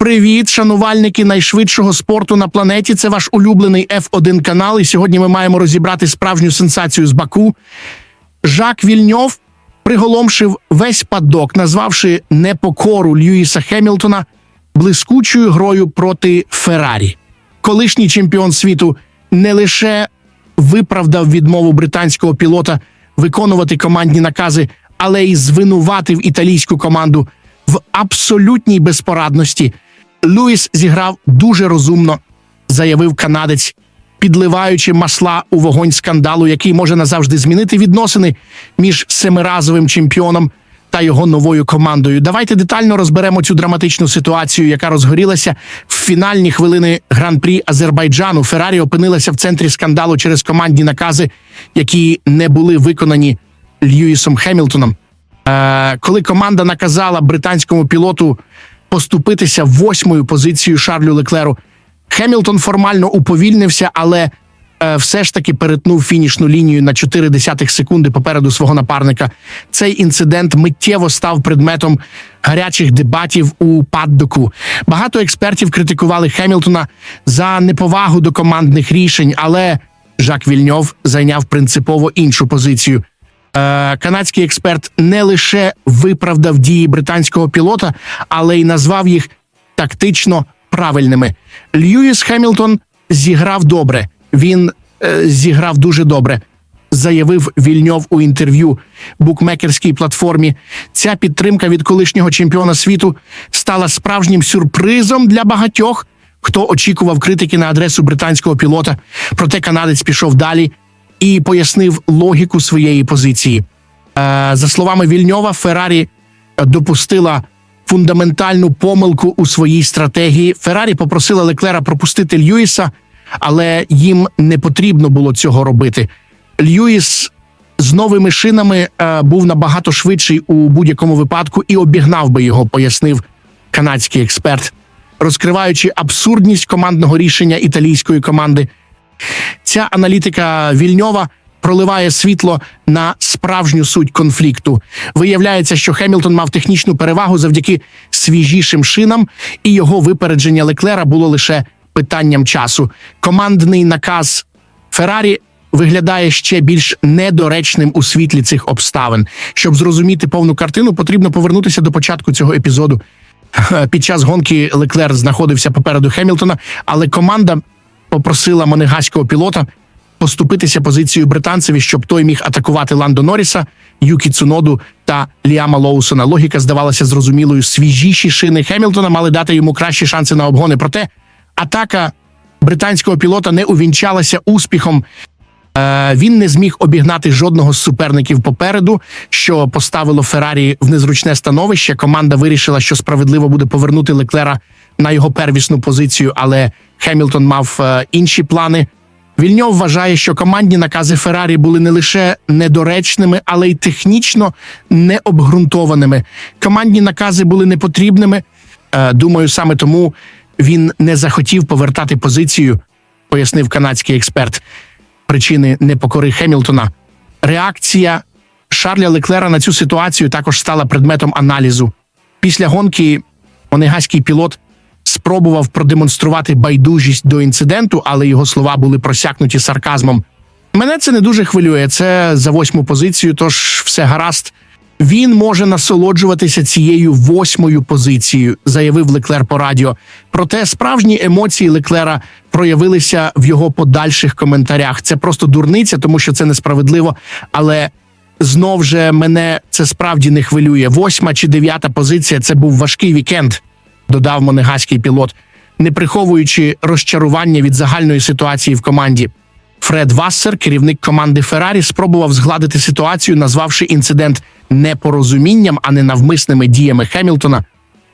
Привіт, шанувальники найшвидшого спорту на планеті. Це ваш улюблений F1 канал. І сьогодні ми маємо розібрати справжню сенсацію з Баку. Жак Вільньов приголомшив весь падок, назвавши непокору Льюіса Хемілтона блискучою грою проти Феррарі. Колишній чемпіон світу не лише виправдав відмову британського пілота виконувати командні накази, але й звинуватив італійську команду в абсолютній безпорадності. Луїс зіграв дуже розумно, заявив канадець, підливаючи масла у вогонь скандалу, який може назавжди змінити відносини між семиразовим чемпіоном та його новою командою. Давайте детально розберемо цю драматичну ситуацію, яка розгорілася в фінальні хвилини гран-прі Азербайджану. Феррарі опинилася в центрі скандалу через командні накази, які не були виконані Льюісом Хемілтоном. Е, коли команда наказала британському пілоту поступитися восьмою позицією Шарлю Леклеру, Хемілтон формально уповільнився, але е, все ж таки перетнув фінішну лінію на 4 десятих секунди попереду свого напарника. Цей інцидент миттєво став предметом гарячих дебатів у паддоку. Багато експертів критикували Хемілтона за неповагу до командних рішень, але Жак Вільньов зайняв принципово іншу позицію. Е, канадський експерт не лише виправдав дії британського пілота, але й назвав їх тактично правильними. Льюіс Хемілтон зіграв добре. Він е, зіграв дуже добре. Заявив Вільньов у інтерв'ю букмекерській платформі. Ця підтримка від колишнього чемпіона світу стала справжнім сюрпризом для багатьох, хто очікував критики на адресу британського пілота. Проте канадець пішов далі і пояснив логіку своєї позиції. Е, За словами Вільньова, Феррарі допустила фундаментальну помилку у своїй стратегії. Феррарі попросила Леклера пропустити Льюіса, але їм не потрібно було цього робити. Льюіс з новими шинами е, був набагато швидший у будь-якому випадку і обігнав би його, пояснив канадський експерт, розкриваючи абсурдність командного рішення італійської команди. Ця аналітика Вільньова проливає світло на справжню суть конфлікту. Виявляється, що Хемілтон мав технічну перевагу завдяки свіжішим шинам, і його випередження Леклера було лише питанням часу. Командний наказ Феррарі виглядає ще більш недоречним у світлі цих обставин. Щоб зрозуміти повну картину, потрібно повернутися до початку цього епізоду. Під час гонки Леклер знаходився попереду Хемілтона, але команда попросила монегаського пілота поступитися позицією британцеві, щоб той міг атакувати Ландо Норріса, Юкі Цуноду та Ліама Лоусона. Логіка здавалася зрозумілою. Свіжіші шини Хемілтона мали дати йому кращі шанси на обгони. Проте атака британського пілота не увінчалася успіхом. Е, Він не зміг обігнати жодного з суперників попереду, що поставило Феррарі в незручне становище. Команда вирішила, що справедливо буде повернути Леклера на його первісну позицію, але Хемілтон мав е, інші плани. Вільньов вважає, що командні накази Феррарі були не лише недоречними, але й технічно необґрунтованими. Командні накази були непотрібними. Е, Думаю, саме тому він не захотів повертати позицію, пояснив канадський експерт. Причини непокори Хемілтона. Реакція Шарля Леклера на цю ситуацію також стала предметом аналізу. Після гонки онегаський пілот спробував продемонструвати байдужість до інциденту, але його слова були просякнуті сарказмом. Мене це не дуже хвилює. Це за восьму позицію, тож все гаразд. Він може насолоджуватися цією восьмою позицією, заявив Леклер по радіо. Проте справжні емоції Леклера проявилися в його подальших коментарях. Це просто дурниця, тому що це несправедливо. Але знов же мене це справді не хвилює. Восьма чи дев'ята позиція це був важкий вікенд, додав монегаський пілот, не приховуючи розчарування від загальної ситуації в команді. Фред Вассер, керівник команди Феррарі, спробував згладити ситуацію, назвавши інцидент непорозумінням, а не навмисними діями Хемілтона.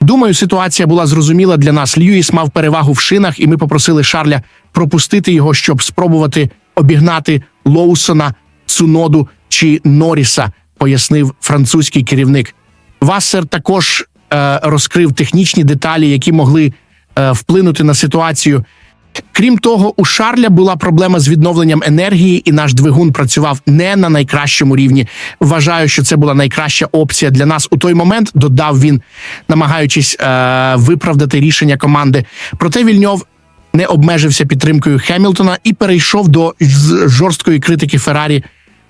Думаю, ситуація була зрозуміла для нас. Льюіс мав перевагу в шинах, і ми попросили Шарля пропустити його, щоб спробувати обігнати Лоусона, Цуноду чи Норріса, пояснив французький керівник. Вассер також е, розкрив технічні деталі, які могли е, вплинути на ситуацію. Крім того, у Шарля була проблема з відновленням енергії, і наш двигун працював не на найкращому рівні. Вважаю, що це була найкраща опція для нас у той момент. Додав він, намагаючись е- виправдати рішення команди. Проте Вільньов не обмежився підтримкою Хемілтона і перейшов до жорсткої критики Феррарі.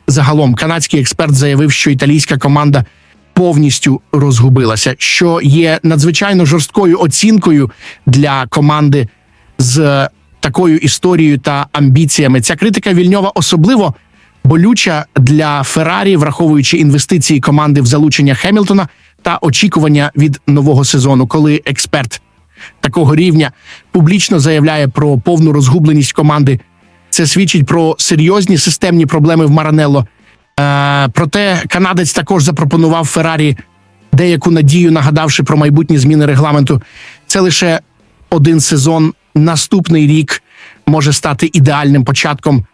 Загалом канадський експерт заявив, що італійська команда повністю розгубилася, що є надзвичайно жорсткою оцінкою для команди з такою історією та амбіціями. Ця критика Вільньова особливо болюча для Феррарі, враховуючи інвестиції команди в залучення Хемілтона та очікування від нового сезону, коли експерт такого рівня публічно заявляє про повну розгубленість команди. Це свідчить про серйозні системні проблеми в Маранелло. Е, проте канадець також запропонував Феррарі деяку надію, нагадавши про майбутні зміни регламенту. Це лише один сезон. Наступний рік може стати ідеальним початком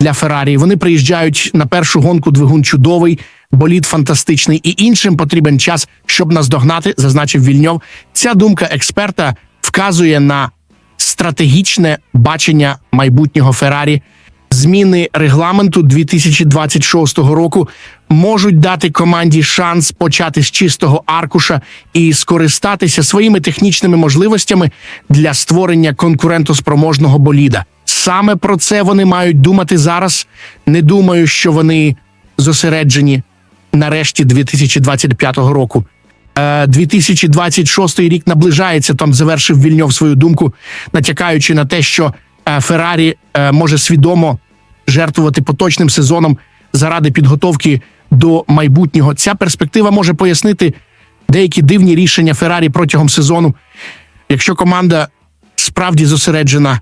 для Феррарі. Вони приїжджають на першу гонку. Двигун чудовий, болід фантастичний, і іншим потрібен час, щоб наздогнати, зазначив Вільньов. Ця думка експерта вказує на стратегічне бачення майбутнього Феррарі. Зміни регламенту 2026 року можуть дати команді шанс почати з чистого аркуша і скористатися своїми технічними можливостями для створення конкурентоспроможного боліда. Саме про це вони мають думати зараз. Не думаю, що вони зосереджені нарешті 2025 року. Е, 2026 рік наближається. Там завершив Вільньов свою думку, натякаючи на те, що е, Феррарі е, може свідомо жертвувати поточним сезоном заради підготовки до майбутнього. Ця перспектива може пояснити деякі дивні рішення Феррарі протягом сезону. Якщо команда справді зосереджена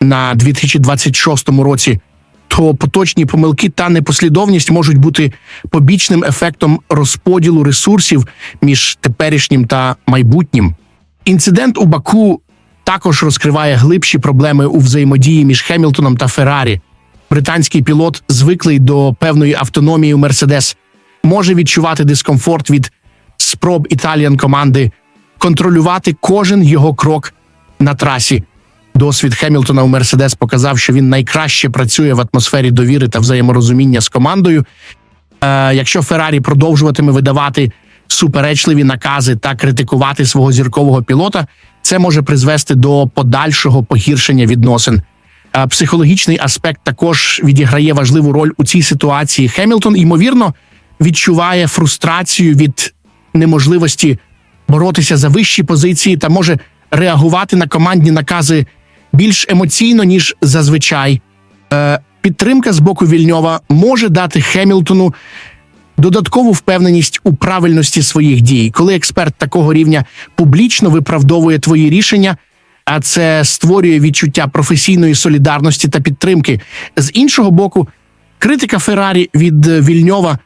на 2026 році, то поточні помилки та непослідовність можуть бути побічним ефектом розподілу ресурсів між теперішнім та майбутнім. Інцидент у Баку також розкриває глибші проблеми у взаємодії між Хемілтоном та Феррарі. Британський пілот, звиклий до певної автономії у Мерседес, може відчувати дискомфорт від спроб італіан команди контролювати кожен його крок на трасі. Досвід Хемілтона у Мерседес показав, що він найкраще працює в атмосфері довіри та взаєморозуміння з командою. Е, якщо Феррарі продовжуватиме видавати суперечливі накази та критикувати свого зіркового пілота, це може призвести до подальшого погіршення відносин. Е, Психологічний аспект також відіграє важливу роль у цій ситуації. Хемілтон, ймовірно, відчуває фрустрацію від неможливості боротися за вищі позиції та може реагувати на командні накази більш емоційно ніж зазвичай. Е, підтримка з боку Вільньова може дати Хемілтону додаткову впевненість у правильності своїх дій, коли експерт такого рівня публічно виправдовує твої рішення. А це створює відчуття професійної солідарності та підтримки. З іншого боку, критика Феррарі від Вільньова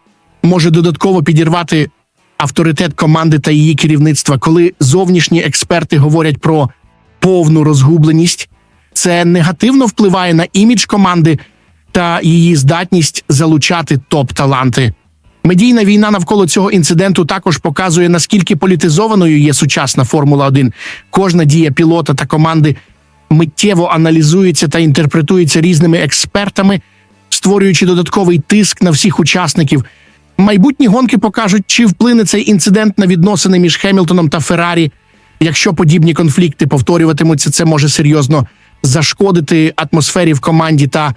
може додатково підірвати авторитет команди та її керівництва, коли зовнішні експерти говорять про повну розгубленість. Це негативно впливає на імідж команди та її здатність залучати топ-таланти. Медійна війна навколо цього інциденту також показує, наскільки політизованою є сучасна Формула 1. Кожна дія пілота та команди миттєво аналізується та інтерпретується різними експертами, створюючи додатковий тиск на всіх учасників. Майбутні гонки покажуть, чи вплине цей інцидент на відносини між Хемілтоном та Феррарі. Якщо подібні конфлікти повторюватимуться, це може серйозно зашкодити атмосфері в команді та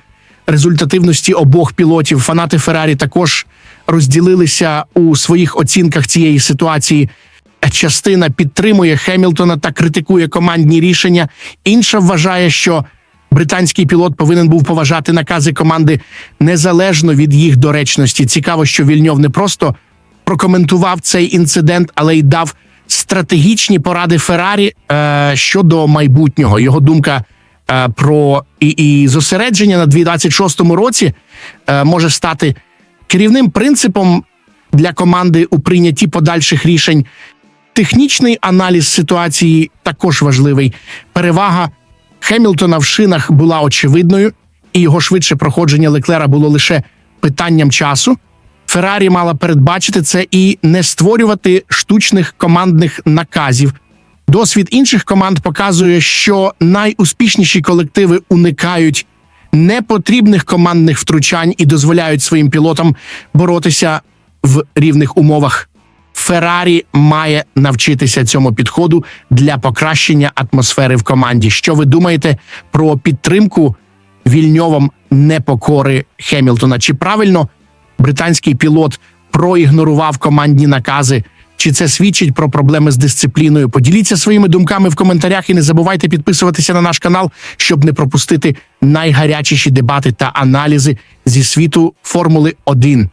результативності обох пілотів. Фанати Феррарі також розділилися у своїх оцінках цієї ситуації. Частина підтримує Хемілтона та критикує командні рішення. Інша вважає, що британський пілот повинен був поважати накази команди незалежно від їх доречності. Цікаво, що Вільньов не просто прокоментував цей інцидент, але й дав стратегічні поради Феррарі е, щодо майбутнього. Його думка е, про і, і зосередження на 2026 році е, може стати керівним принципом для команди у прийнятті подальших рішень. Технічний аналіз ситуації також важливий. Перевага Хемілтона в шинах була очевидною, і його швидше проходження Леклера було лише питанням часу. Феррарі мала передбачити це і не створювати штучних командних наказів. Досвід інших команд показує, що найуспішніші колективи уникають непотрібних командних втручань і дозволяють своїм пілотам боротися в рівних умовах. Феррарі має навчитися цьому підходу для покращення атмосфери в команді. Що ви думаєте про підтримку вільньовом непокори Хемілтона? Чи правильно британський пілот проігнорував командні накази? Чи це свідчить про проблеми з дисципліною? Поділіться своїми думками в коментарях і не забувайте підписуватися на наш канал, щоб не пропустити найгарячіші дебати та аналізи зі світу Формули 1.